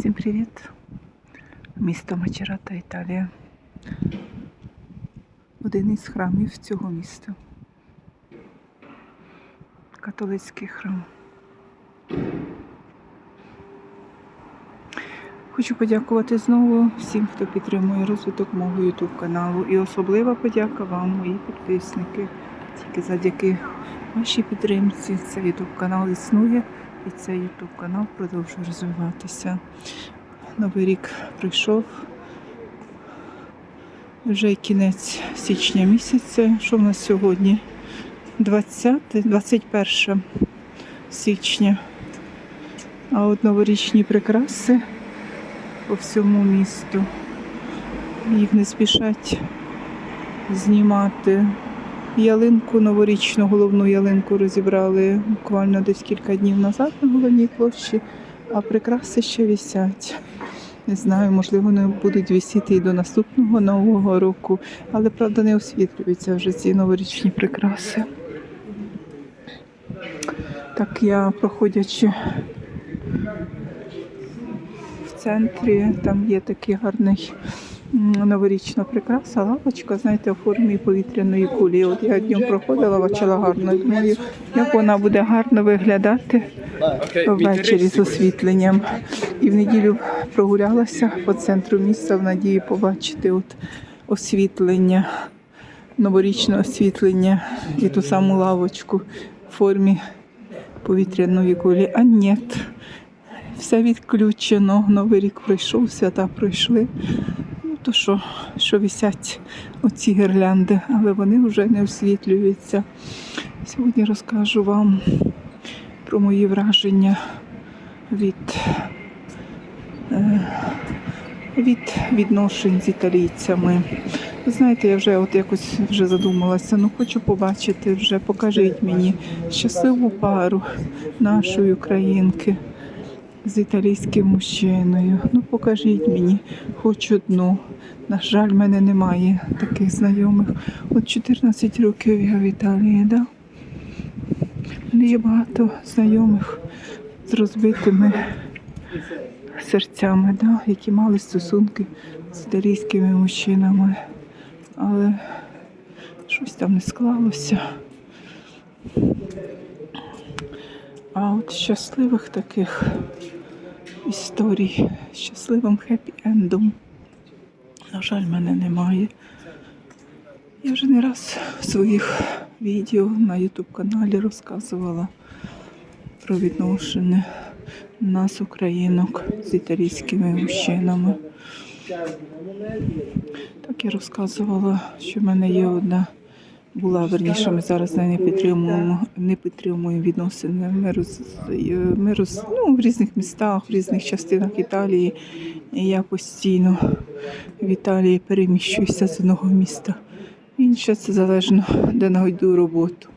Всім привіт! Місто Мачерата, Італія. Один із храмів цього міста. Католицький храм. Хочу подякувати знову всім, хто підтримує розвиток мого YouTube каналу. І особлива подяка вам, мої підписники. Тільки завдяки вашій підтримці цей YouTube канал існує і цей YouTube канал продовжує розвиватися. Новий рік прийшов. Вже кінець січня місяця. Що в нас сьогодні? 20, 21 січня. А от новорічні прикраси по всьому місту. Їх не спішать знімати. Ялинку новорічну, головну ялинку розібрали буквально десь кілька днів назад на головній площі, а прикраси ще висять. Не знаю, можливо, вони будуть висіти і до наступного нового року, але правда не освітлюються вже ці новорічні прикраси. Так я проходячи в центрі, там є такий гарний новорічна прикраса, лавочка, знаєте, у формі повітряної кулі. От я днем проходила, бачила гарно. Думаю, як вона буде гарно виглядати ввечері з освітленням. І в неділю прогулялася по центру міста в надії побачити от освітлення, новорічне освітлення і ту саму лавочку в формі повітряної кулі. А ні, все відключено. Новий рік пройшов, свята пройшли. То що, що висять оці гірлянди, але вони вже не освітлюються. Сьогодні розкажу вам про мої враження від, е, від відношень з італійцями. Знаєте, я вже от якось вже задумалася, ну хочу побачити вже, покажіть мені щасливу пару нашої українки з італійським мужчиною. Ну покажіть мені хоч одну. На жаль, в мене немає таких знайомих. От 14 років я в Італії, да? Мене є багато знайомих з розбитими серцями, да? які мали стосунки з італійськими мужчинами. Але щось там не склалося. А от щасливих таких історій, щасливим хеппі-ендом, на жаль, мене немає. Я вже не раз в своїх відео на YouTube каналі розказувала про відношення нас, українок, з італійськими мужчинами. Так я розказувала, що в мене є одна була верніше, ми зараз не підтримуємо, не підтримуємо відносини. Ми, роз, ми роз, ну, в різних містах, в різних частинах Італії. Я постійно в Італії переміщуюся з одного міста. Інше це залежно, де знайду роботу.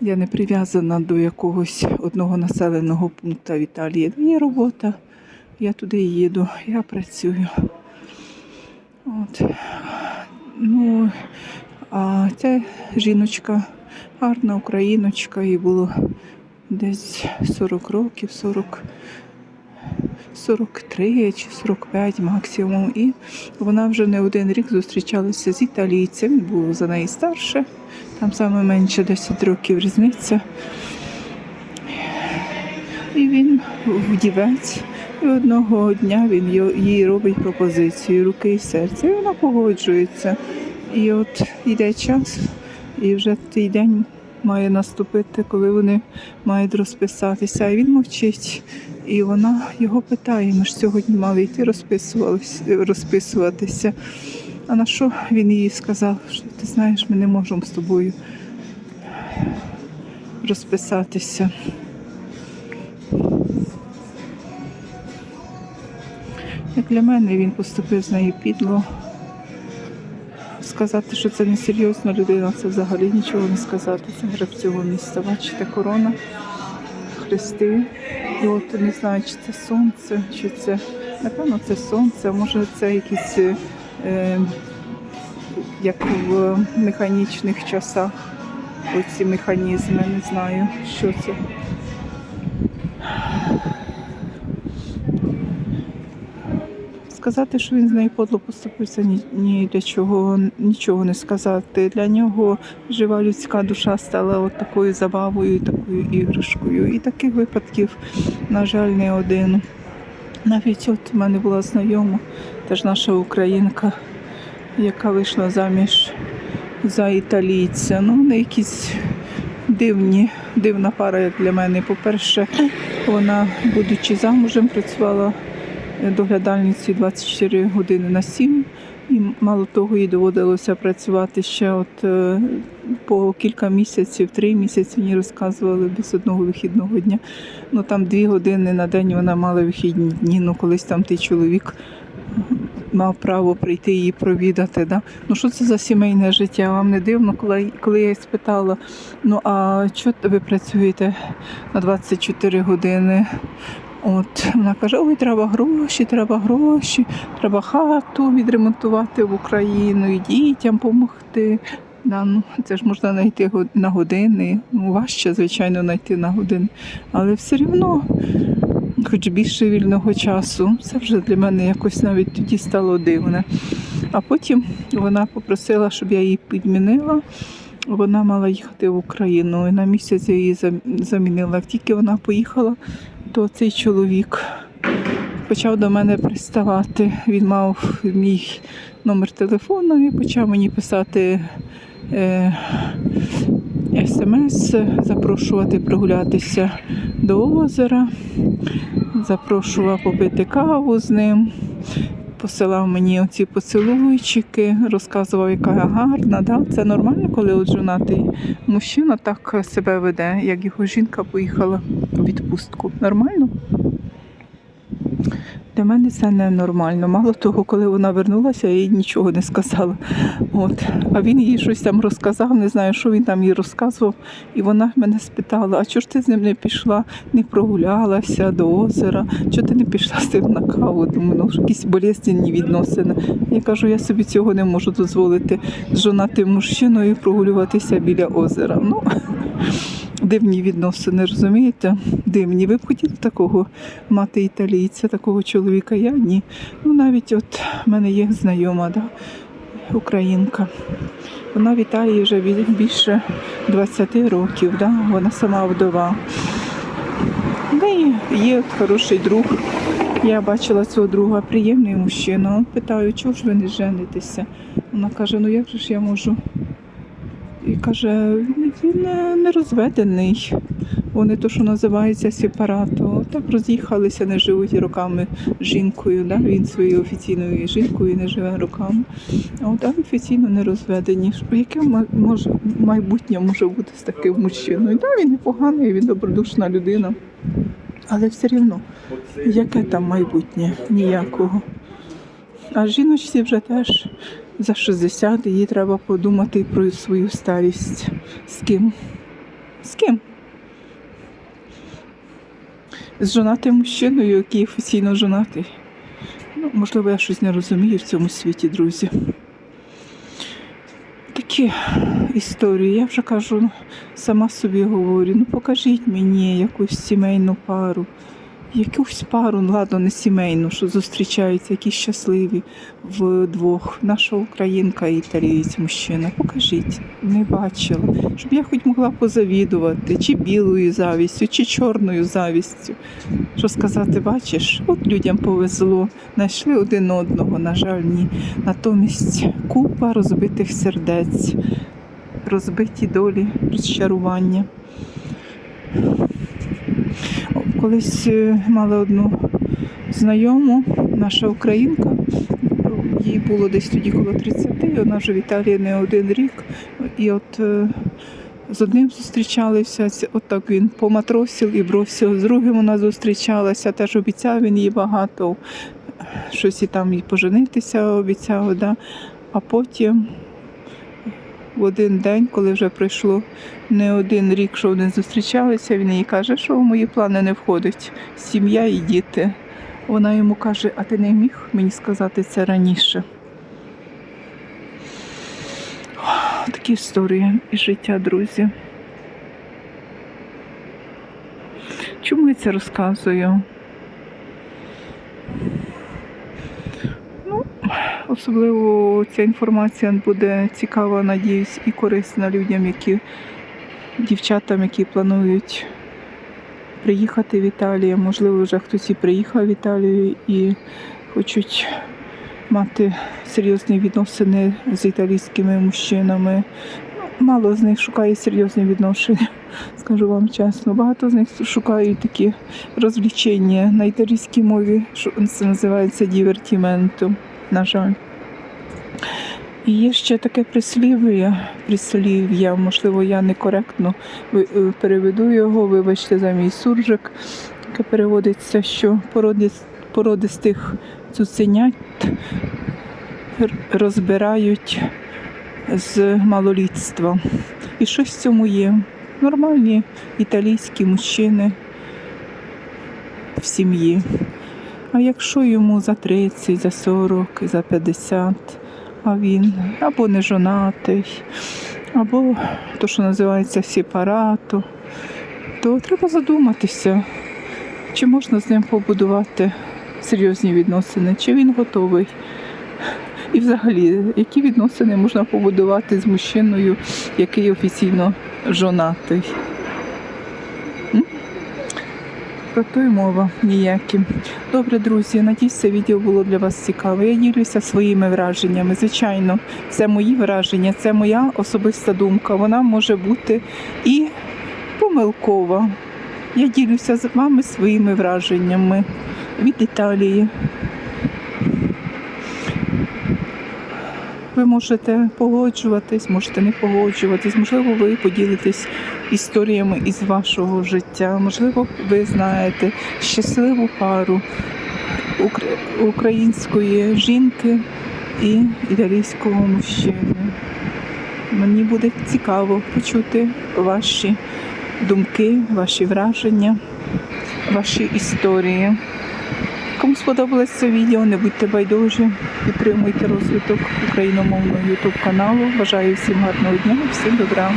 Я не прив'язана до якогось одного населеного пункту в Італії. Є робота, я туди їду, я працюю. От. Ну, а ця жіночка, гарна україночка, їй було десь 40 років, 40, 43 чи 45 максимум. І вона вже не один рік зустрічалася з італійцем, був за неї старше, там саме менше 10 років різниця. І він вдівець. І одного дня він їй робить пропозицію руки і серця. І вона погоджується. І от йде час, і вже той день має наступити, коли вони мають розписатися. І він мовчить. І вона його питає: ми ж сьогодні мали йти розписуватися. А на що він їй сказав, що ти знаєш, ми не можемо з тобою розписатися. Як для мене він поступив з нею підло. Сказати, що це не серйозна людина, це взагалі нічого не сказати. Це гриб цього міста. Бачите, корона, хрести. І от не знаю, чи це сонце, чи це. Напевно, це сонце, а може це якісь е, як в механічних часах. Оці механізми, не знаю, що це. Сказати, що він з нею подло поступився, ні, ні для чого нічого не сказати. Для нього жива людська душа стала от такою забавою, такою іграшкою. І таких випадків, на жаль, не один. Навіть от у мене була знайома, теж наша українка, яка вийшла заміж за італійця. Ну, вони якісь дивні, дивна пара, як для мене. По-перше, вона, будучи замужем, працювала доглядальницею 24 години на 7. І мало того, їй доводилося працювати ще от е, по кілька місяців, три місяці мені розказували без одного вихідного дня. Ну там дві години на день вона мала вихідні дні. Ну колись там той чоловік мав право прийти її провідати. Да? Ну що це за сімейне життя? Вам не дивно, коли, коли я спитала, ну а чого ви працюєте на 24 години? От вона каже: ой, треба гроші, треба гроші, треба хату відремонтувати в Україну і дітям допомогти. Да, ну, це ж можна знайти на години. Ну, важче, звичайно, знайти на години. Але все одно, хоч більше вільного часу, це вже для мене якось навіть тоді стало дивне. А потім вона попросила, щоб я її підмінила. Вона мала їхати в Україну. І на місяць її замінила. Тільки вона поїхала, то цей чоловік почав до мене приставати. Він мав мій номер телефону і почав мені писати е, смс, запрошувати прогулятися до озера, запрошував попити каву з ним. Посилав мені оці поцілуйчики, розказував, яка гарна. Да? Це нормально, коли от жонатий мужчина так себе веде, як його жінка поїхала у відпустку. Нормально? Для мене це не нормально. Мало того, коли вона вернулася, я їй нічого не сказала. От. А він їй щось там розказав, не знаю, що він там їй розказував. І вона мене спитала: а чого ж ти з ним не пішла, не прогулялася до озера? Чого ти не пішла з ним на каву? Думаю, ну якісь болезненні відносини. Я кажу, я собі цього не можу дозволити з жонатим мужчиною прогулюватися біля озера. Ну, дивні відносини, розумієте? Дивні. Ви б хотіли такого мати італійця, такого чоловіка? Я ні. Ну навіть от в мене є знайома, да? українка. Вона в Італії вже більше 20 років, да? вона сама вдова. Неї є хороший друг. Я бачила цього друга, приємний мужчина. Питаю, чого ж ви не женитеся? Вона каже, ну як же ж я можу? І каже, він не, розведений. Вони то, що називається сепарато. Так роз'їхалися, не живуть роками з жінкою. Да? Він своєю офіційною жінкою не живе роками. А от а офіційно не розведені. Яке може майбутнє може бути з таким мужчиною? Да, він непоганий, він добродушна людина. Але все рівно, яке там майбутнє? Ніякого. А жіночці вже теж за 60, їй треба подумати про свою старість. З ким? З ким? З жонатим мужчиною, який офіційно жонатий. Ну, можливо, я щось не розумію в цьому світі, друзі. Такі історії. Я вже кажу, сама собі говорю, ну покажіть мені якусь сімейну пару. Якусь пару, ну, ладно, не сімейну, що зустрічаються, які щасливі вдвох. Наша українка і італієць мужчина. Покажіть, не бачила. Щоб я хоч могла позавідувати, чи білою завістю, чи чорною завістю. Що сказати, бачиш, от людям повезло, знайшли один одного, на жаль, ні. Натомість купа розбитих сердець, розбиті долі, розчарування. Колись е, мала одну знайому, наша українка. Їй було десь тоді коло 30, вона вже в Італії не один рік. І от е, з одним зустрічалися, от так він поматросив і бросив. З другим вона зустрічалася, теж обіцяв він їй багато, щось і там і поженитися обіцяв. Да? А потім в один день, коли вже пройшло не один рік, що вони зустрічалися, він їй каже, що в мої плани не входить сім'я і діти. Вона йому каже, а ти не міг мені сказати це раніше. Такі історії із життя, друзі. Чому я це розказую? Особливо ця інформація буде цікава, надіюсь, і корисна людям, які дівчатам, які планують приїхати в Італію. Можливо, вже хтось і приїхав в Італію і хочуть мати серйозні відносини з італійськими мужчинами. Мало з них шукає серйозні відношення, скажу вам чесно. Багато з них шукають такі розвлічення на італійській мові, що це називається дівертіменто, на жаль. І є ще таке прислів'я, прислів'я, можливо, я некоректно е, переведу його, вибачте за мій суржик, яке переводиться, що породис- породистих цуценят розбирають з малолітства. І щось в цьому є. Нормальні італійські мужчини в сім'ї. А якщо йому за 30, за 40, за 50, а він або не жонатий, або то, що називається сепарато, то треба задуматися, чи можна з ним побудувати серйозні відносини, чи він готовий. І взагалі, які відносини можна побудувати з мужчиною, який офіційно жонатий? Про то й мова ніякі. Добре, друзі, надіюсь, це відео було для вас цікаве. Я ділюся своїми враженнями. Звичайно, це мої враження, це моя особиста думка. Вона може бути і помилкова. Я ділюся з вами своїми враженнями від Італії. Ви можете погоджуватись, можете не погоджуватись. Можливо, ви поділитесь історіями із вашого життя. Можливо, ви знаєте щасливу пару української жінки і італійського мужчини. Мені буде цікаво почути ваші думки, ваші враження, ваші історії. Кому сподобалось це відео, не будьте байдужі, підтримуйте розвиток україномовного ютуб каналу. Бажаю всім гарного дня всім добра.